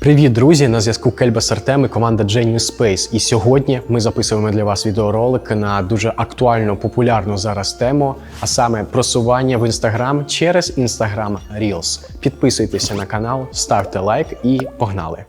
Привіт, друзі! На зв'язку Кельбас Артем і команда Genius Space. І сьогодні ми записуємо для вас відеоролик на дуже актуальну, популярну зараз тему, а саме просування в Instagram через Instagram Reels. Підписуйтеся на канал, ставте лайк і погнали!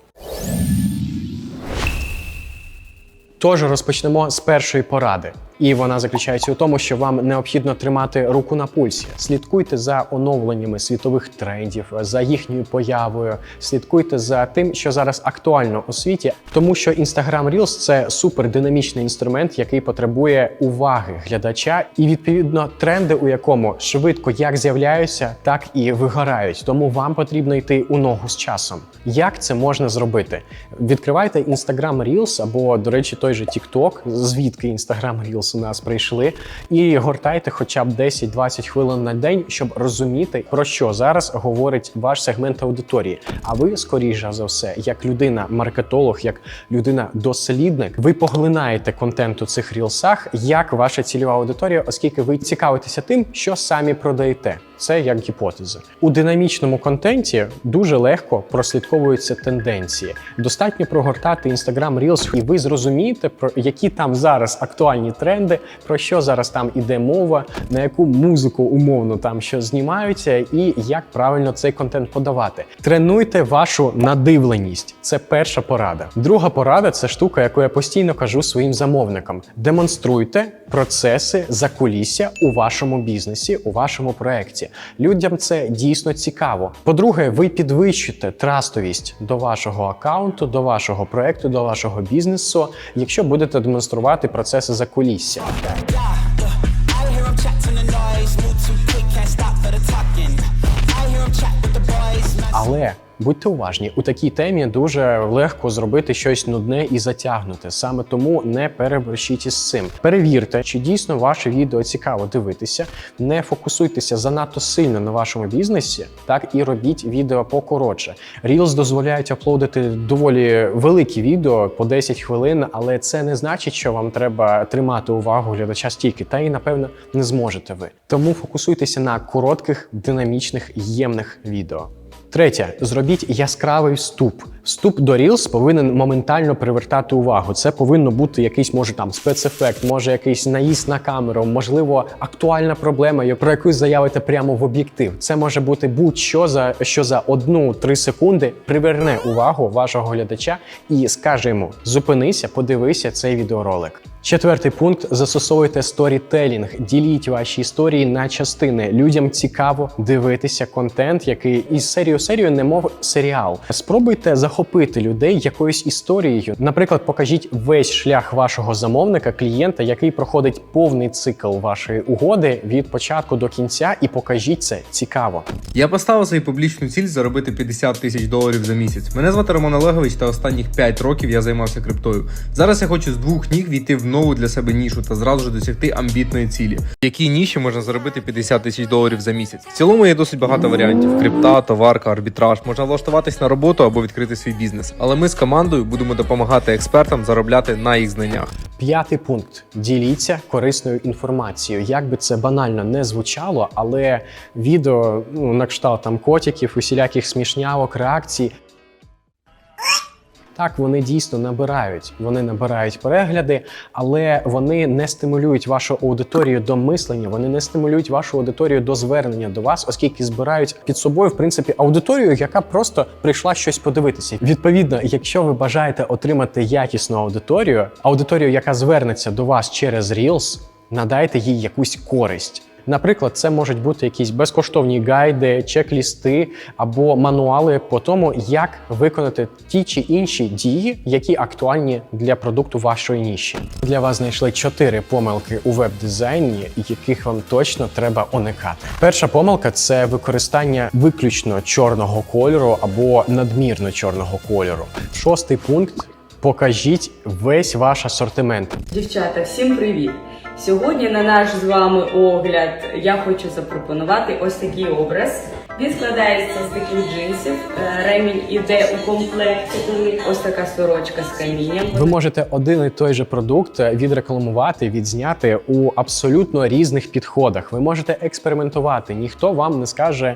Тож розпочнемо з першої поради. І вона заключається у тому, що вам необхідно тримати руку на пульсі. Слідкуйте за оновленнями світових трендів, за їхньою появою. Слідкуйте за тим, що зараз актуально у світі, тому що Instagram Reels – це супердинамічний інструмент, який потребує уваги глядача, і відповідно тренди, у якому швидко як з'являються, так і вигорають. Тому вам потрібно йти у ногу з часом. Як це можна зробити? Відкривайте Instagram Reels або, до речі, той же TikTok, звідки Instagram Reels у нас прийшли, і гортайте хоча б 10-20 хвилин на день, щоб розуміти, про що зараз говорить ваш сегмент аудиторії. А ви, скоріше за все, як людина-маркетолог, як людина-дослідник, ви поглинаєте контент у цих рілсах, як ваша цільова аудиторія, оскільки ви цікавитеся тим, що самі продаєте. Це як гіпотеза. У динамічному контенті дуже легко прослідковуються тенденції. Достатньо прогортати Instagram Reels, і ви зрозумієте, про які там зараз актуальні тренди, про що зараз там іде мова, на яку музику умовно там що знімаються, і як правильно цей контент подавати. Тренуйте вашу надивленість. Це перша порада. Друга порада це штука, яку я постійно кажу своїм замовникам: демонструйте процеси закулісся у вашому бізнесі, у вашому проєкті. Людям це дійсно цікаво. По-друге, ви підвищите трастовість до вашого аккаунту, до вашого проекту, до вашого бізнесу, якщо будете демонструвати процеси закулісся. Але будьте уважні, у такій темі дуже легко зробити щось нудне і затягнуте. Саме тому не переборщіть із цим. Перевірте, чи дійсно ваше відео цікаво дивитися. Не фокусуйтеся занадто сильно на вашому бізнесі, так і робіть відео покоротше. Reels дозволяють аплодити доволі великі відео по 10 хвилин, але це не значить, що вам треба тримати увагу глядача стільки, та і напевно не зможете ви. Тому фокусуйтеся на коротких, динамічних, ємних відео. Третє, зробіть яскравий вступ. Вступ до Reels повинен моментально привертати увагу. Це повинно бути якийсь, може там спецефект, може якийсь наїзд на камеру, можливо, актуальна проблема, про яку заявите прямо в об'єктив. Це може бути будь-що за що за одну-три секунди приверне увагу вашого глядача і скаже йому: зупинися, подивися цей відеоролик. Четвертий пункт: застосовуйте сторітелінг, діліть ваші історії на частини. Людям цікаво дивитися контент, який із серії у серію, немов серіал. Спробуйте захопити людей якоюсь історією. Наприклад, покажіть весь шлях вашого замовника, клієнта, який проходить повний цикл вашої угоди від початку до кінця, і покажіть це цікаво. Я поставив собі публічну ціль заробити 50 тисяч доларів за місяць. Мене звати Роман Олегович, та останніх 5 років я займався криптою. Зараз я хочу з двох ніг війти в нову для себе нішу та зразу ж досягти амбітної цілі. В якій ніші можна заробити 50 тисяч доларів за місяць. В цілому є досить багато варіантів: крипта, товарка, арбітраж. Можна влаштуватись на роботу або відкрити свій бізнес. Але ми з командою будемо допомагати експертам заробляти на їх знаннях. П'ятий пункт: діліться корисною інформацією. Як би це банально не звучало, але відео ну, на кшталт там котиків, усіляких смішнявок, реакцій. Так, вони дійсно набирають, вони набирають перегляди, але вони не стимулюють вашу аудиторію до мислення, вони не стимулюють вашу аудиторію до звернення до вас, оскільки збирають під собою, в принципі, аудиторію, яка просто прийшла щось подивитися. Відповідно, якщо ви бажаєте отримати якісну аудиторію, аудиторію, яка звернеться до вас через Reels, надайте їй якусь користь. Наприклад, це можуть бути якісь безкоштовні гайди, чек-лісти або мануали по тому, як виконати ті чи інші дії, які актуальні для продукту вашої ніші. Для вас знайшли чотири помилки у веб-дизайні, яких вам точно треба уникати. Перша помилка це використання виключно чорного кольору або надмірно чорного кольору. Шостий пункт. Покажіть весь ваш асортимент. Дівчата, всім привіт! Сьогодні на наш з вами огляд я хочу запропонувати ось такий образ. Він складається з таких джинсів. Е, Ремінь іде у комплекті. Ось така сорочка з камінням. Ви можете один і той же продукт відрекламувати, відзняти у абсолютно різних підходах. Ви можете експериментувати. Ніхто вам не скаже,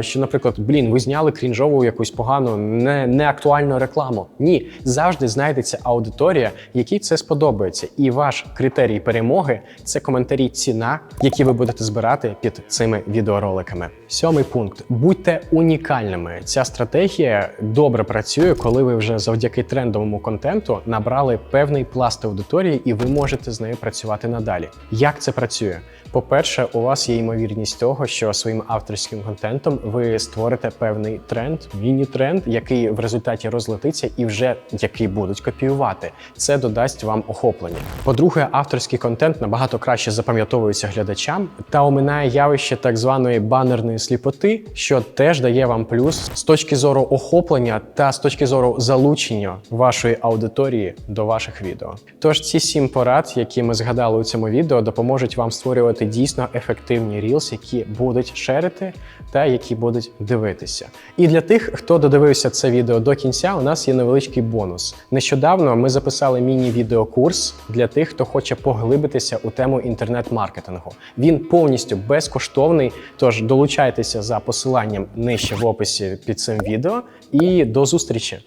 що, наприклад, блін, ви зняли крінжову якусь погану, не, неактуальну рекламу. Ні, завжди знайдеться аудиторія, якій це сподобається. І ваш критерій перемоги це коментарі ціна, які ви будете збирати під цими відеороликами. Сьомий пункт: будьте унікальними. Ця стратегія добре працює, коли ви вже завдяки трендовому контенту набрали певний пласт аудиторії, і ви можете з нею працювати надалі. Як це працює? По-перше, у вас є ймовірність того, що своїм авторським контентом ви створите певний тренд, міні-тренд, який в результаті розлетиться і вже який будуть копіювати. Це додасть вам охоплення. По-друге, авторський контент набагато краще запам'ятовується глядачам та оминає явище так званої банерної сліпоти, що теж дає вам плюс з точки зору охоплення та з точки зору залучення вашої аудиторії до ваших відео. Тож ці сім порад, які ми згадали у цьому відео, допоможуть вам створювати дійсно ефективні рілс, які будуть шерити та які будуть дивитися. І для тих, хто додивився це відео до кінця, у нас є невеличкий бонус. Нещодавно ми записали міні-відеокурс для тих, хто хоче поглибитися у тему інтернет-маркетингу. Він повністю безкоштовний. Тож долучайтеся за посиланням нижче в описі під цим відео і до зустрічі!